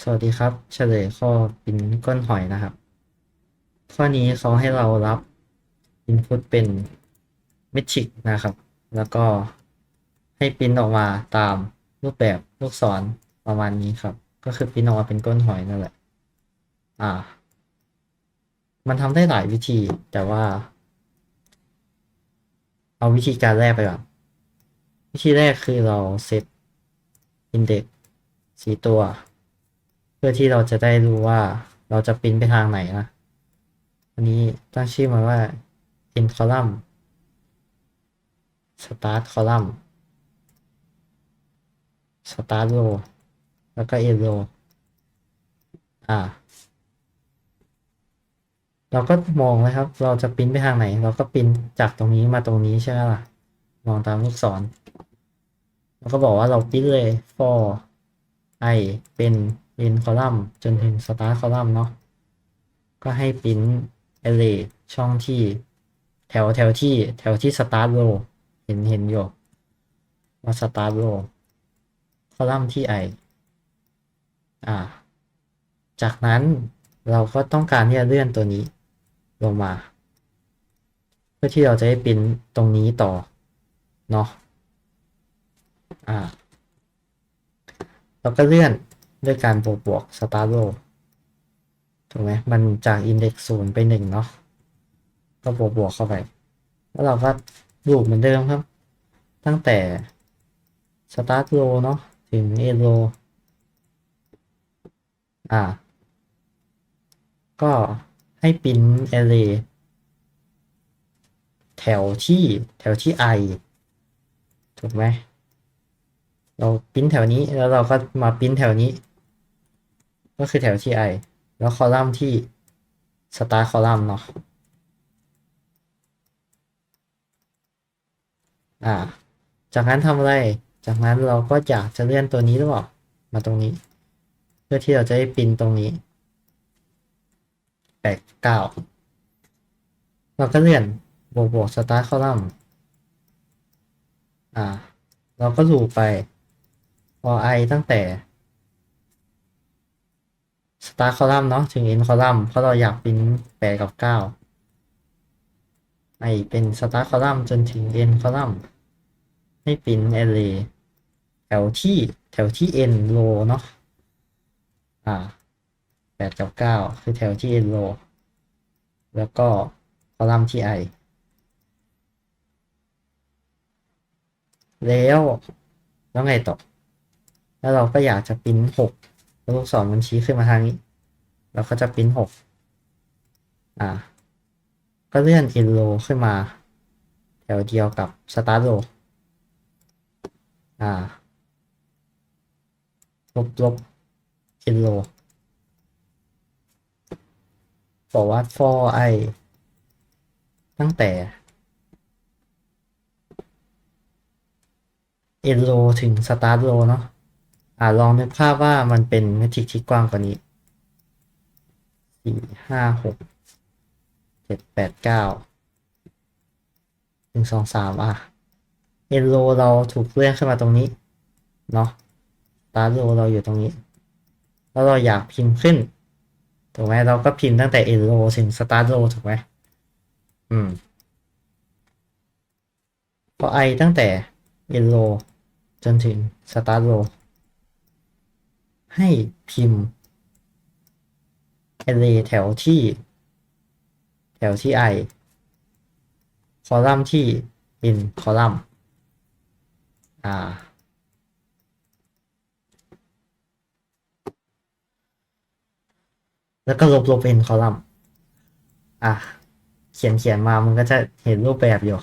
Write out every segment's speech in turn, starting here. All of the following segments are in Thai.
สวัสดีครับ เฉลยข้อปินก้นหอยนะครับ ข้อนี้เขาให้เรารับ input เป็นเมทริกนะครับ แล้วก็ให้ปิ้นออกมาตามรูปแบบลูกศรประมาณนี้ครับ ก็คือปิ้นออกมาเป็นก้นหอยนั่นแหละ อ่า มันทำได้หลายวิธีแต่ว่า เอาวิธีการแรกไปก่อนวิธีแรกคือเราเซตอินเด็กสีตัว พื่อที่เราจะได้รู้ว่าเราจะปริ้นไปทางไหนนะอันนี้ตั้งชื่อมาว่า end column start column start row แล้วก็ end row อ่า เราก็มองนะครับ เราจะปริ้นไปทางไหน เราก็ปริ้นจากตรงนี้มาตรงนี้ใช่ไหมล่ะ มองตามลูกศรแล้วก็บอกว่าเราปริ้นเลย for i เป็น end column จนถึง start column เนาะก็ให้ปริ้น array ช่องที่แถวแถวที่แถวที่ start row เห็นเห็นอยู่ว่า start row คอลัมน์ที่ i อ่า จากนั้นเราก็ต้องการที่จะเลื่อนตัวนี้ลงมา เพื่อที่เราจะได้ปริ้นตรงนี้ต่อ เนาะอ่าเราก็เลื่อน ด้วยการบวกบวก start row ถูกไหมมันจาก index ศูนย์ไปหนึ่งเนาะก็บวกบวกเข้าไป แล้วเราก็ลูปเหมือนเดิมครับ ตั้งแต่ start row เนาะถึง end row อ่า ก็ให้ปิ้น array แถวที่แถวที่ i ถูกไหมเราปิ้นแถวนี้แล้วเราก็มาปิ้นแถวนี้ ก็คือแถวที่ i แล้วคอลัมน์ที่ start คอลัมน์เนาะอ่า จากนั้นทำอะไร จากนั้นเราก็อยากจะเลื่อนตัวนี้หรือเปล่า มาตรงนี้ เพื่อที่เราจะได้ปินตรงนี้แปดเก้าเราก็เลื่อนบวกบวก start column อ่า เราก็ลูไป for i ตั้งแต่ start column เนาะถึง end column เพราะเราอยากปริ้นแปดกับเก้า i เป็น start column จนถึง end column ให้ปริ้น array แถวที่แถวที่ n row เนาะอ่าแปดกับเก้าคือแถวที่ n row แล้วก็คอลัมน์ที่ i แล้วแล้วไงต่อ แล้วเราก็อยากจะปริ้นหก ลูกศรมันชี้ขึ้นมาทางนี้ เราก็จะปิ้นหกอ่า ก็เลื่อน n row ขึ้นมา แถวเดียวกับ start row อ่าลบลบ n row บอกว่า for i ตั้งแต่ end row ถึง start row เนาะ อ่าลองนึกภาพว่ามันเป็นเมทริกที่กว้างกว่านี้สี่ห้าหกเจ็ดแปดเก้าหนึ่งสองสามอะ end row เราถูกเลื่อนขึ้นมาตรงนี้ เนาะ start row เราอยู่ตรงนี้ แล้วเราอยากพิมพ์ขึ้น ถูกไหมเราก็พิมพ์ตั้งแต่ end row ถึง start row ถูกไหมอืมพอ i ตั้งแต่ end row จนถึง start row ให้พิมพ์ array แถวที่ แถวที่ i คอลัมน์ที่ in คอลัมน์อ่าแล้วก็ลบลบ n คอลัมน์ อะ เขียนเขียนมา มันก็จะเห็นรูปแบบอยู่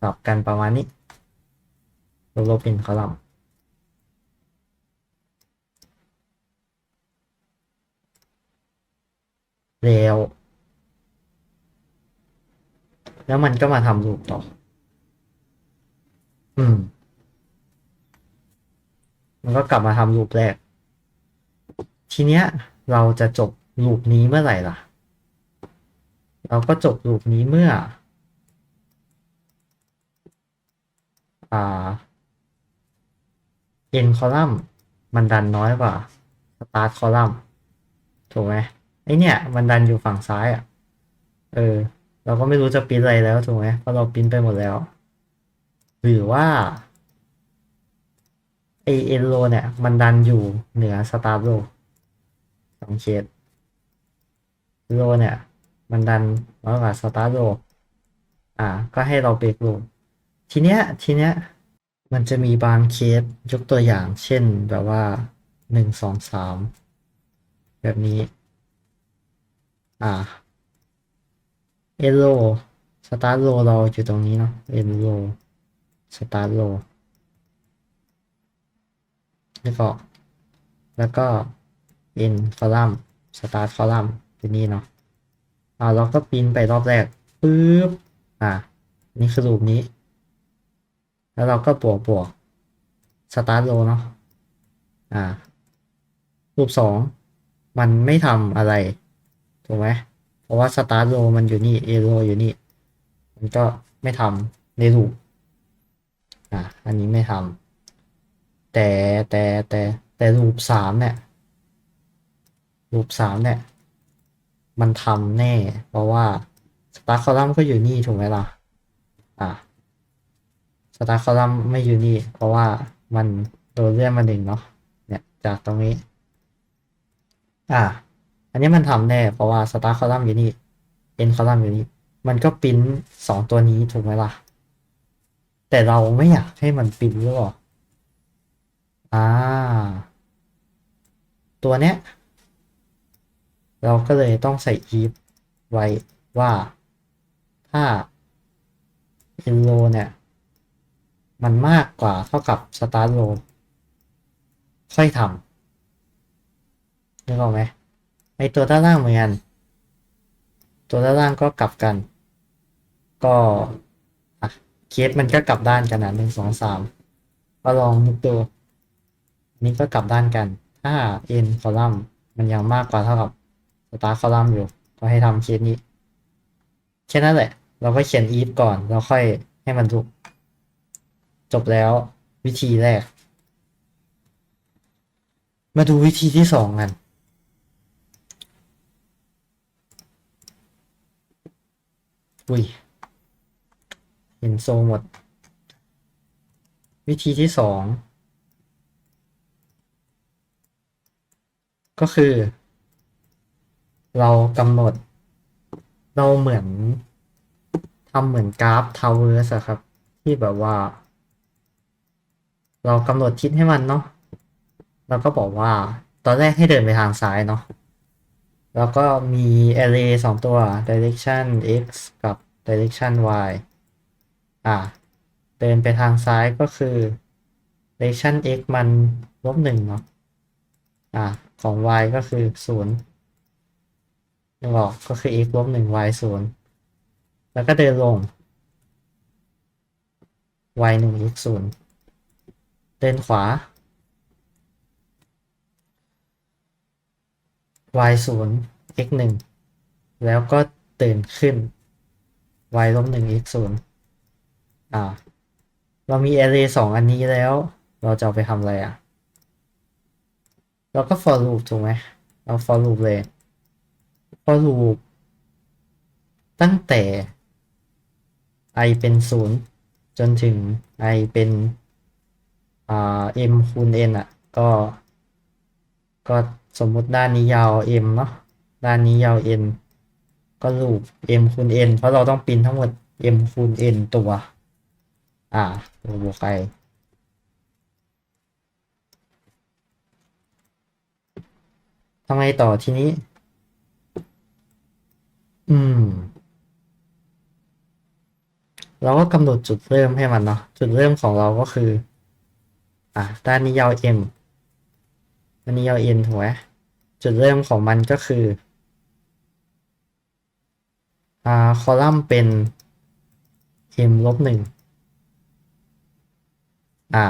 สลับกันประมาณนี้ ลบลบ n คอลัมน์ แล้ว แล้วมันก็มาทำลูปต่อ อืม มันก็กลับมาทำลูปแรก ทีเนี้ย เราจะจบลูปนี้เมื่อไหร่ล่ะ เราก็จบลูปนี้เมื่อ อ่า n column มันดันน้อยกว่า start column ถูกไหม ไอเนี่ยมันดันอยู่ฝั่งซ้ายอะ เออ เราก็ไม่รู้จะปิ้นอะไรแล้วถูกไหมเพราะเราปิ้นไปหมดแล้ว หรือว่าไอเอ็นโลเนี่ย มันดันอยู่เหนือสตาร์โลสองเคสโลเนี่ย มันดันน้อยกว่าสตาร์โลอ่า ก็ให้เราเบรกโลทีเนี้ยทีเนี้ยมันจะมีบางเคสยกตัวอย่างเช่นแบบว่าหนึ่งสองสามแบบนี้ อ่าเอโลสตาร์โลเราอยู่ตรงนี้เนาะเอโลสตาร์โลแล้วก็แล้วก็เอ็นคอลัมสตาร์คอลัมอยู่นี่เนาะอ่าเราก็ปริ้นไปรอบแรกปึ๊บอ่า นี่คือรูปนี้ แล้วเราก็บวกบวกสตาร์โลเนาะอ่า รูปสองมันไม่ทำอะไร ถูกไหมเพราะว่าสตาร์โลมันอยู่นี่เอโลอยู่นี่ มันก็ไม่ทำในรูปอะอันนี้ไม่ทำแต่แต่แต่แต่รูปสามเนี่ยรูปสามเนี่ย มันทำแน่ เพราะว่าสตาร์คอลัมก็อยู่นี่ถูกไหมล่ะอะสตาร์คอลัมไม่อยู่นี่ เพราะว่ามันโดนเลื่อนมาหนึ่งเนาะเนี่ยจากตรงนี้ อะ อันนี้มันทำแน่เพราะว่าสตาร์คอลัมน์อยู่นี่เอ็นคอลัมน์อยู่นี่ มันก็ปิ้นสองตัวนี้ถูกไหมล่ะ แต่เราไม่อยากให้มันปิ้นหรือเปล่าอ่า ตัวเนี้ย เราก็เลยต้องใส่ if ไว้ว่าถ้า in row เนี่ย มันมากกว่าเท่ากับ start row ค่อยทำนึกออกไหม ไอตัวด้านล่างเหมือนกัน ตัวด้านล่างก็กลับกัน ก็เคสมันก็กลับด้านกันนะหนึ่งสองสามก็ลองนึกดูนี่ก็กลับด้านกัน ถ้า n คอลัมน์มันยังมากกว่าเท่ากับ start คอลัมน์อยู่ ก็ให้ทำเคสนี้ แค่นั้นแหละ เราก็เขียน if ก่อนแล้วค่อยให้มันถูก จบแล้ววิธีแรก มาดูวิธีที่สองกัน อุ้ยเห็นโซหมด วิธีที่สองก็คือ เรากำหนด เราเหมือนทำเหมือนกราฟทาวเวอร์สครับ ที่แบบว่า เรากำหนดทิศให้มันเนาะแล้วก็บอกว่าตอนแรกให้เดินไปทางซ้ายเนาะ แล้วก็มี array สองตัว direction x กับ direction y อ่า เดินไปทางซ้ายก็คือ direction x มันลบหนึ่งเนาะอ่า ของ y ก็คือศูนย์นึกออกก็คือ x ลบหนึ่ง y ศูนย์แล้วก็เดินลง y หนึ่ง x ศูนย์เดินขวา y ศูนย์ x หนึ่งแล้วก็ตื่นขึ้น y ลบหนึ่ง x ศูนย์อ่า เรามี array สองอันนี้แล้ว เราจะเอาไปทำอะไรอะ เราก็ for loop ถูกไหมเรา for loop เลย for loop ตั้งแต่ i เป็นศูนย์จนถึง i เป็นอ่า m คูณ n อะ ก็ ก็ สมมุติด้านนี้ยาว m เนาะด้านนี้ยาว n ก็ลูป m คูณ n เพราะเราต้องปิ้นทั้งหมด m คูณ n ตัว อ่าตัวบวกไปทำไงต่อทีนี้ อืม เราก็กำหนดจุดเริ่มให้มันเนาะ จุดเริ่มของเราก็คือ อ่าด้านนี้ยาว m อันนี้ยาว n ถูกไหมจุดเริ่มของมันก็คืออ่าคอลัมน์เป็น m ลบหนึ่งอ่า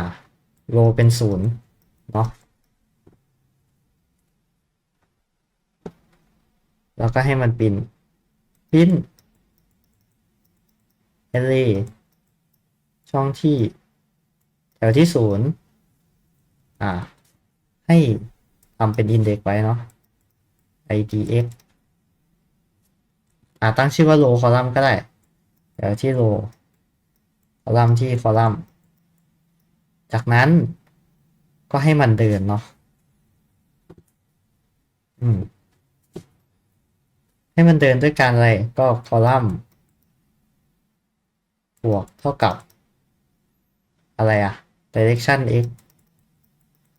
โรเป็นศูนย์เนาะแล้วก็ให้มันปินพิน array ช่องที่ แถวที่ศูนย์อ่า ให้ทำเป็นอินเด็กไว้เนาะ idx อ่าตั้งชื่อว่า row column ก็ได้ เดี๋ยวที่ row column ที่ column จากนั้นก็ให้มันเดินเนาะ อืม ให้มันเดินด้วยการอะไร ก็ column บวกเท่ากับ อะไรอะ direction x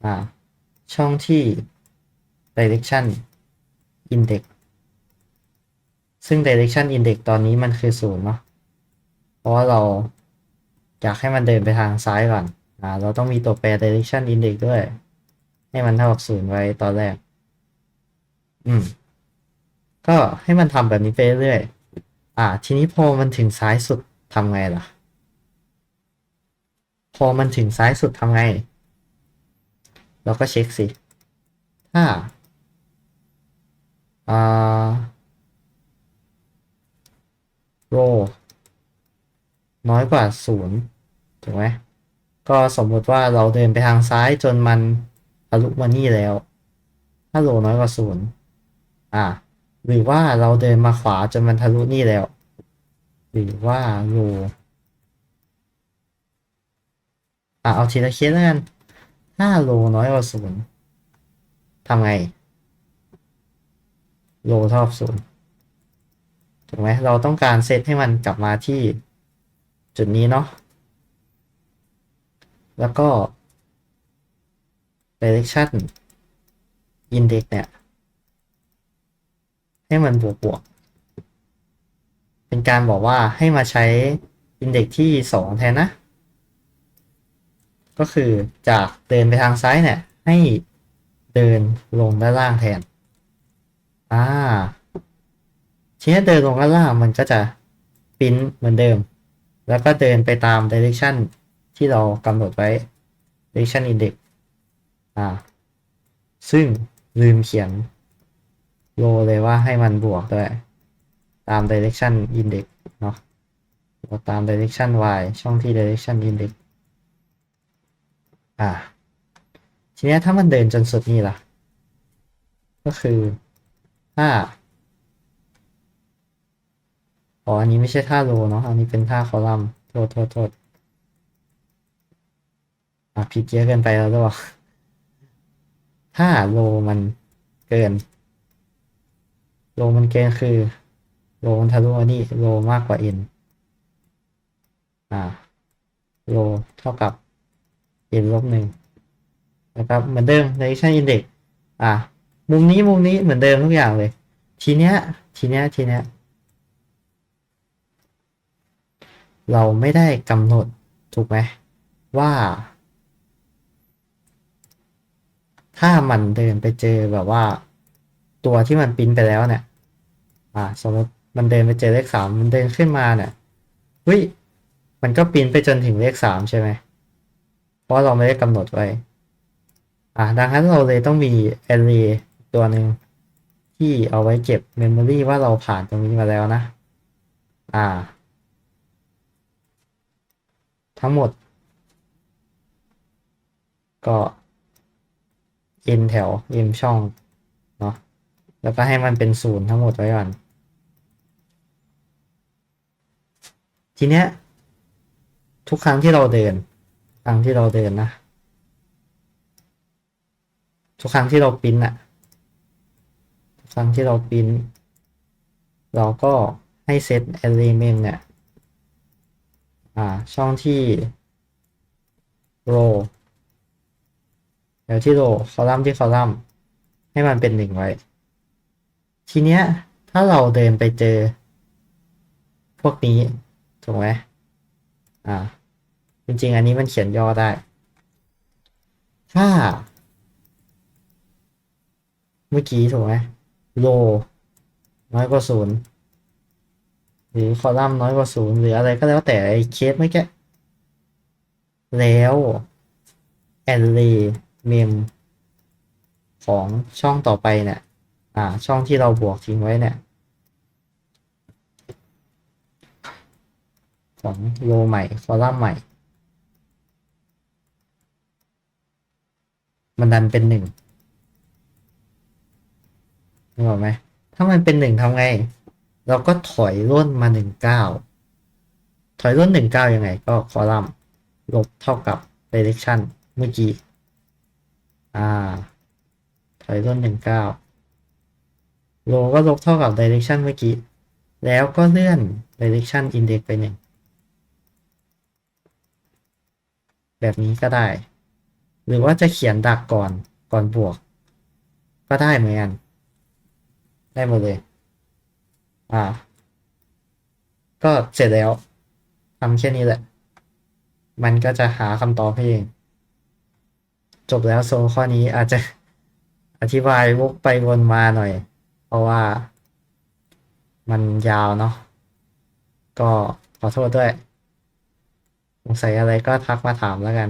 อ่า ช่องที่ direction index ซึ่ง direction index ตอนนี้มันคือศูนย์เนาะ เพราะว่าเราอยากให้มันเดินไปทางซ้ายก่อนอ่าเราต้องมีตัวแปร direction index ด้วย ให้มันเท่ากับศูนย์ไว้ตอนแรก อืม ก็ให้มันทำแบบนี้ไปเรื่อยๆอ่า ทีนี้พอมันถึงซ้ายสุดทำไงล่ะ พอมันถึงซ้ายสุดทำไง เราก็เช็คสิ ถ้าอ่าโรน้อยกว่าศูนย์ถูกไหมก็สมมุติว่าเราเดินไปทางซ้ายจนมันทะลุมานี่แล้ว ถ้าโรน้อยกว่าศูนย์อ่า หรือว่าเราเดินมาขวาจนมันทะลุนี่แล้ว หรือว่าโรอะเอาทีละเคสแล้วกัน ถ้าโลน้อยกว่าศูนย์ทำไง โลเท่ากับศูนย์ถูกไหมเราต้องการเซตให้มันกลับมาที่จุดนี้เนาะแล้วก็ direction index เนี่ย ให้มันบวกบวก เป็นการบอกว่าให้มาใช้ index ที่สองแทนนะ ก็คือจากเดินไปทางซ้ายเนี่ย ให้เดินลงด้านล่างแทน อ่าทีนี้เดินลงด้านล่างมันก็จะปิ้นเหมือนเดิม แล้วก็เดินไปตาม direction ที่เรากำหนดไว้ direction index อ่า ซึ่งลืมเขียนโลเลยว่าให้มันบวกด้วย ตาม direction index เนาะเราตาม direction y ช่องที่ direction index อ่า ทีนี้ถ้ามันเดินจนสุดนี่ล่ะ ก็คือถ้าอ๋ออันนี้ไม่ใช่ท่าโลเนาะ อันนี้เป็นท่าคอลัมน์ โทษโทษโทษอะผิดเยอะเกินไปแล้วด้วยถ้าโลมันเกิน โลมันเกินคือ โลมันทะลุนนี้โลมากกว่า n อ่า โลเท่ากับ n ลบหนึ่งนะครับเหมือนเดิม direction index อะมุมนี้มุมนี้เหมือนเดิมทุกอย่างเลย ทีเนี้ย ทีเนี้ยทีเนี้ย เราไม่ได้กำหนดถูกไหมว่า ถ้ามันเดินไปเจอแบบว่า ตัวที่มันปิ้นไปแล้วเนี่ยอ่าสมมติมันเดินไปเจอเลขสามมันเดินขึ้นมาเนี่ยเฮ้ยมันก็ปิ้นไปจนถึงเลขสามใช่ไหม เพราะเราไม่ได้กำหนดไว้ อ่าดังนั้นเราเลยต้องมี array ตัวหนึ่งที่เอาไว้เก็บ memory ว่าเราผ่านตรงนี้มาแล้วนะ อ่า ทั้งหมด ก็ n แถว m ช่อง เนาะแล้วก็ให้มันเป็นศูนย์ทั้งหมดไว้ก่อน ทีเนี้ย ทุกครั้งที่เราเดิน ครั้งที่เราเดินนะ ทุกครั้งที่เราปริ้นอะทุกครั้งที่เราปริ้น เราก็ให้เซต array mem เนี่ย อ่า ช่องที่ row เดี๋ยวที่ row คอลัมน์ที่คอลัมน์ให้มันเป็นหนึ่งไว้ ทีเนี้ย ถ้าเราเดินไปเจอ พวกนี้ ถูกไหมอ่า จริงๆ อันนี้มันเขียนย่อได้ถ้าเมื่อกี้ถูกไหม row น้อยกว่าศูนย์หรือคอลัมน์น้อยกว่าศูนย์หรืออะไรก็แล้วแต่ไอ้เคสเมื่อกี้แล้ว array mem ของช่องต่อไปเนี่ยอ่า ช่องที่เราบวกทิ้งไว้เนี่ยของโรใหม่ คอลัมน์ใหม่ มันดันเป็นหนึ่งนึกออกไหม ถ้ามันเป็นหนึ่งทำไง เราก็ถอยร่นมาหนึ่งเก้า ถอยร่นหนึ่งเก้ายังไง ก็คอลัมน์ลบเท่ากับ direction เมื่อกี้ อ่า ถอยร่นหนึ่งเก้าโลก็ลบเท่ากับ direction เมื่อกี้ แล้วก็เลื่อน direction index ไปหนึ่ง แบบนี้ก็ได้ หรือว่าจะเขียนดักก่อนก่อนบวก ก็ได้เหมือนกัน ได้หมดเลย อ่า ก็เสร็จแล้วทำแค่นี้แหละ มันก็จะหาคำตอบให้เอง จบแล้วโซข้อนี้อาจจะอธิบายวกไปวนมาหน่อย เพราะว่ามันยาวเนาะก็ขอโทษด้วย สงสัยอะไรก็ทักมาถามแล้วกัน